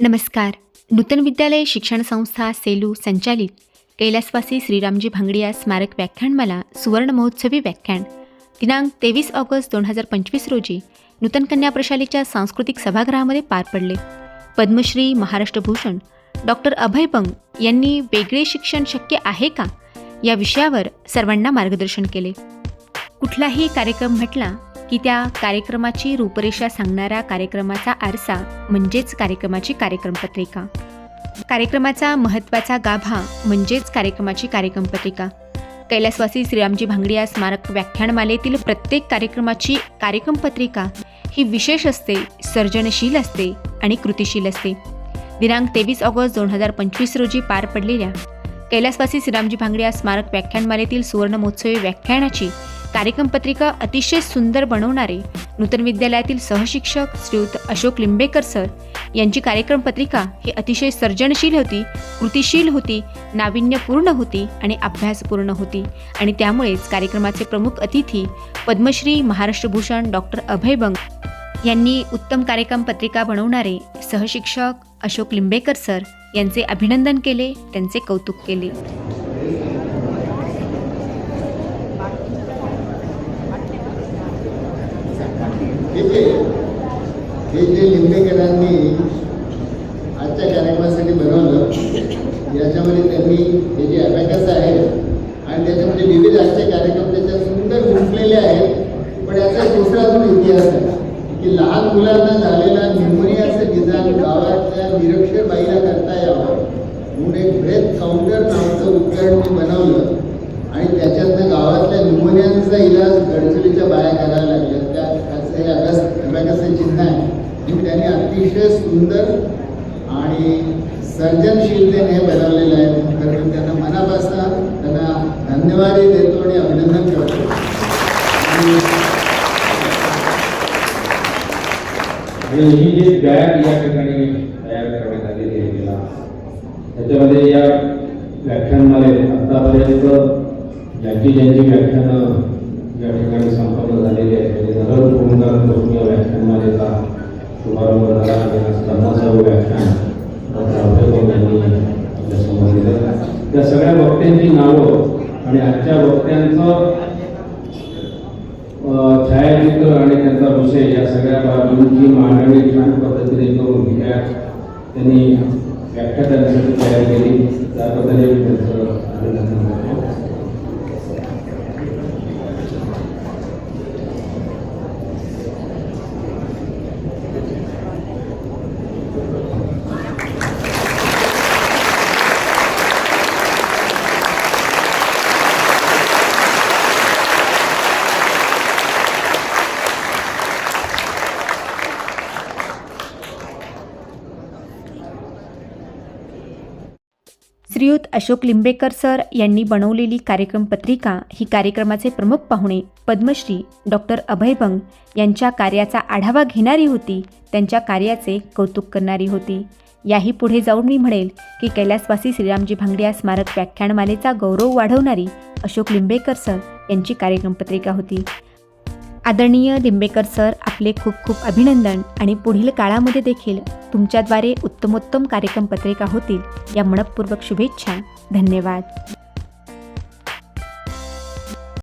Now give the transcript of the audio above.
नमस्कार. नूतन विद्यालय शिक्षण संस्था सेलू संचालित. कैलासवासी श्रीरामजी भांगडिया स्मारक व्याख्यानमाला सुवर्ण महोत्सवी व्याख्यान. दिनांक तेवीस ऑगस्ट दोन हजार पंचवीस रोजी नूतन कन्या प्रशालेच्या सांस्कृतिक सभागृहामध्ये पार पडले. पद्मश्री महाराष्ट्र भूषण डॉक्टर अभय बंग यांनी वेगळे शिक्षण शक्य आहे का या विषयावर सर्वांना मार्गदर्शन केले. कुठलाही कार्यक्रम म्हटला की त्या कार्यक्रमाची रूपरेषा सांगणारा कार्यक्रमाचा आरसा म्हणजेच कार्यक्रमाची कार्यक्रमपत्रिका. कार्यक्रमाचा महत्त्वाचा गाभा म्हणजेच कार्यक्रमाची कार्यक्रमपत्रिका. कैलासवासी श्रीरामजी भांगडिया स्मारक व्याख्यानमालेतील प्रत्येक कार्यक्रमाची कार्यक्रमपत्रिका ही विशेष असते सर्जनशील असते आणि कृतिशील असते. दिनांक तेवीस ऑगस्ट दोन हजार पंचवीस रोजी पार पडलेल्या कैलासवासी श्रीरामजी भांगडिया स्मारक व्याख्यानमालेतील सुवर्ण महोत्सवी व्याख्यानाची कार्यक्रम पत्रिका अतिशय सुंदर बनवणारे नूतन विद्यालयातील सहशिक्षक श्रीयुत अशोक लिंबेकर सर यांची कार्यक्रम पत्रिका ही अतिशय सर्जनशील होती कृतिशील होती नाविन्यपूर्ण होती आणि अभ्यासपूर्ण होती. आणि त्यामुळेच कार्यक्रमाचे प्रमुख अतिथी पद्मश्री महाराष्ट्रभूषण डॉक्टर अभय बंग यांनी उत्तम कार्यक्रम पत्रिका बनवणारे सहशिक्षक अशोक लिंबेकर सर यांचे अभिनंदन केले त्यांचे कौतुक केले. जे हे जे लिंबेकरांनी आजच्या कार्यक्रमासाठी बनवलं याच्यामध्ये त्यांनी हे जे अभ्यास आहे आणि त्याच्यामध्ये विविध आजचे कार्यक्रम त्याच्यात सुंदर गुंतलेले आहेत. पण याचा दुसरा अजून इतिहास आहे की लहान मुलांना झालेला न्युमोनियाचं निदान गावातल्या निरक्षर बाईला करता यावं म्हणून एक ब्रेथ काउंटर नावाचं उपकरण मी बनवलं. आणि त्याच्यातनं गावातल्या न्युमोनियांचा इलाज गडचिरोलीच्या बाया करायला हे अगस्त अबॅकसचं चिन्ह आहे. आणि त्यांनी अतिशय सुंदर आणि सर्जनशीलतेने हे बनवलेलं आहे. कारण त्यांना मनापासून त्यांना धन्यवादही देतो आणि अभिनंदन करतो. आणि ही जी बॅग या ठिकाणी तयार करण्यात आलेली आहे तिला त्याच्यामध्ये या व्याख्यानमध्ये आतापर्यंत ज्यांची ज्यांची व्याख्यानं या ठिकाणी संपन्न झालेली आहेत. म्हणजे नगर पूर्णपासून या व्याख्यानमालेचा शुभारंभ झाला आणि आज पन्नासावं व्याख्यान डॉक्टर अभयभाऊ यांनी आपल्यासमोर दिलं त्या सगळ्या वक्त्यांची नावं आणि आजच्या वक्त्यांचं छायाचित्र आणि त्यांचा विषय या सगळ्या बाबींची मांडणी छान पद्धतीने करून त्या त्यांनी व्याख्यानासाठी तयार केली. त्याबद्दल मी त्यांचं अभिनंदन करतो. श्रीयुत अशोक लिंबेकर सर यांनी बनवलेली कार्यक्रम पत्रिका ही कार्यक्रमाचे प्रमुख पाहुणे पद्मश्री डॉक्टर अभय बंग यांच्या कार्याचा आढावा घेणारी होती त्यांच्या कार्याचे कौतुक करणारी होती. याही पुढे जाऊन मी म्हणेल की कैलासवासी श्रीरामजी भांगडिया स्मारक व्याख्यानमालेचा गौरव वाढवणारी अशोक लिंबेकर सर यांची कार्यक्रम पत्रिका होती. आदरणीय लिंबेकर सर आपले खूप खूप अभिनंदन आणि पुढील काळामध्ये देखील तुमच्याद्वारे उत्तमोत्तम कार्यक्रम पत्रिका होतील या मनपूर्वक शुभेच्छा. धन्यवाद.